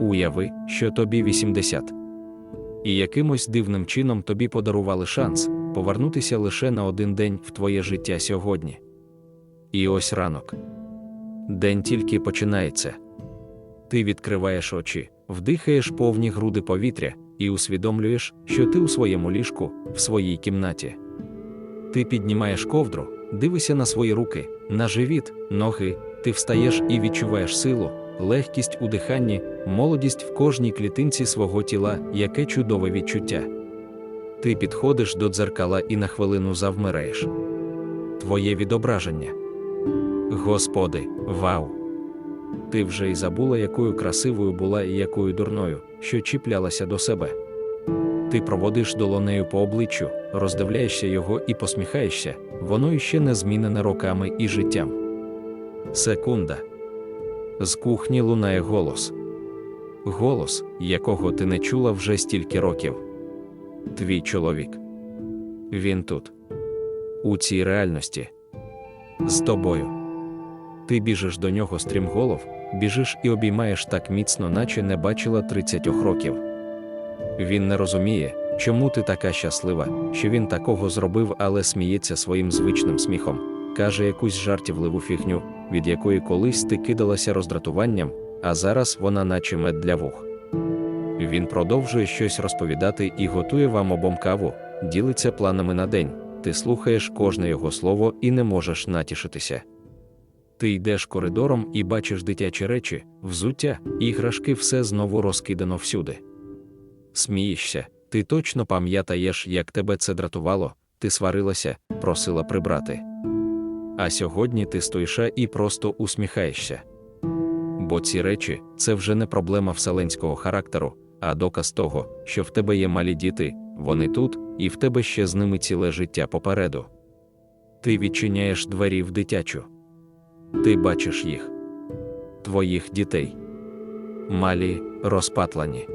Уяви, що тобі 80. І якимось дивним чином тобі подарували шанс повернутися лише на один день в твоє життя сьогодні. І ось ранок. День тільки починається. Ти відкриваєш очі, вдихаєш повні груди повітря і усвідомлюєш, що ти у своєму ліжку, в своїй кімнаті. Ти піднімаєш ковдру, дивишся на свої руки, на живіт, ноги, ти встаєш і відчуваєш силу, легкість у диханні, молодість в кожній клітинці свого тіла, яке чудове відчуття. Ти підходиш до дзеркала і на хвилину завмираєш. Твоє відображення. Господи, вау! Ти вже й забула, якою красивою була і якою дурною, що чіплялася до себе. Ти проводиш долонею по обличчю, роздивляєшся його і посміхаєшся, воно іще не змінене роками і життям. Секунда. З кухні лунає голос. Голос, якого ти не чула вже стільки років. Твій чоловік. Він тут. У цій реальності. З тобою. Ти біжиш до нього стрімголов, біжиш і обіймаєш так міцно, наче не бачила 30 років. Він не розуміє, чому ти така щаслива, що він такого зробив, але сміється своїм звичним сміхом, каже якусь жартівливу фігню, від якої колись ти кидалася роздратуванням, а зараз вона наче мед для вух. Він продовжує щось розповідати і готує вам обом каву, ділиться планами на день. Ти слухаєш кожне його слово і не можеш натішитися. Ти йдеш коридором і бачиш дитячі речі, взуття, іграшки, все знову розкидано всюди. Смієшся, ти точно пам'ятаєш, як тебе це дратувало, ти сварилася, просила прибрати. А сьогодні ти стоїш і просто усміхаєшся. Бо ці речі це вже не проблема вселенського характеру, а доказ того, що в тебе є малі діти, вони тут, і в тебе ще з ними ціле життя попереду. Ти відчиняєш двері в дитячу. Ти бачиш їх, твоїх дітей. Малі, розпатлані.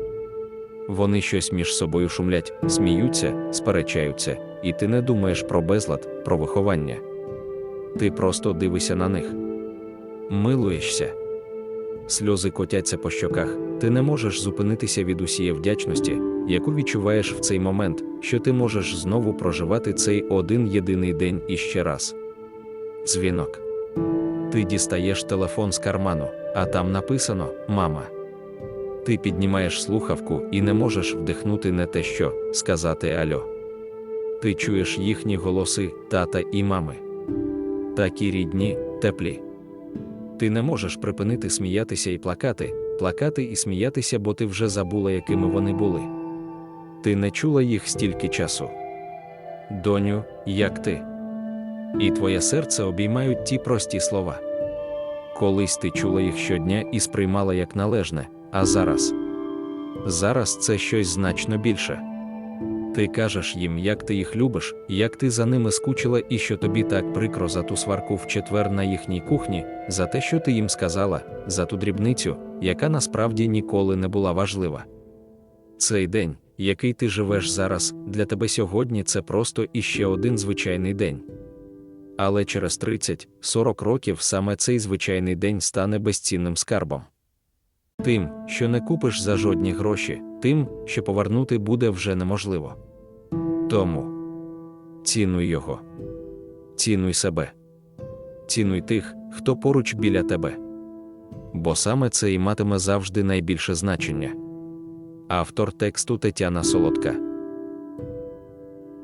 Вони щось між собою шумлять, сміються, сперечаються, і ти не думаєш про безлад, про виховання. Ти просто дивишся на них. Милуєшся. Сльози котяться по щоках, ти не можеш зупинитися від усієї вдячності, яку відчуваєш в цей момент, що ти можеш знову проживати цей один єдиний день іще раз. Дзвінок. Ти дістаєш телефон з карману, а там написано Мама. Ти піднімаєш слухавку і не можеш вдихнути не те, що сказати Альо. Ти чуєш їхні голоси, тата і мами. Такі рідні, теплі. Ти не можеш припинити сміятися і плакати, плакати і сміятися, бо ти вже забула, якими вони були. Ти не чула їх стільки часу. Доню, як ти. І твоє серце обіймають ті прості слова. Колись ти чула їх щодня і сприймала як належне, а зараз. Зараз це щось значно більше. Ти кажеш їм, як ти їх любиш, як ти за ними скучила, і що тобі так прикро за ту сварку в четвер на їхній кухні, за те, що ти їм сказала, за ту дрібницю, яка насправді ніколи не була важлива. Цей день, який ти живеш зараз, для тебе сьогодні це просто іще один звичайний день. Але через 30-40 років саме цей звичайний день стане безцінним скарбом. Тим, що не купиш за жодні гроші, тим, що повернути буде вже неможливо. Тому цінуй його, цінуй себе, цінуй тих, хто поруч біля тебе. Бо саме це і матиме завжди найбільше значення. Автор тексту Тетяна Солодка.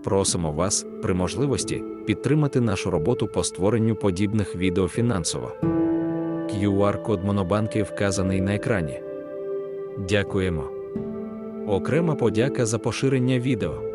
Просимо вас, при можливості, підтримати нашу роботу по створенню подібних відео фінансово. QR-код Монобанки вказаний на екрані. Дякуємо. Окрема подяка за поширення відео.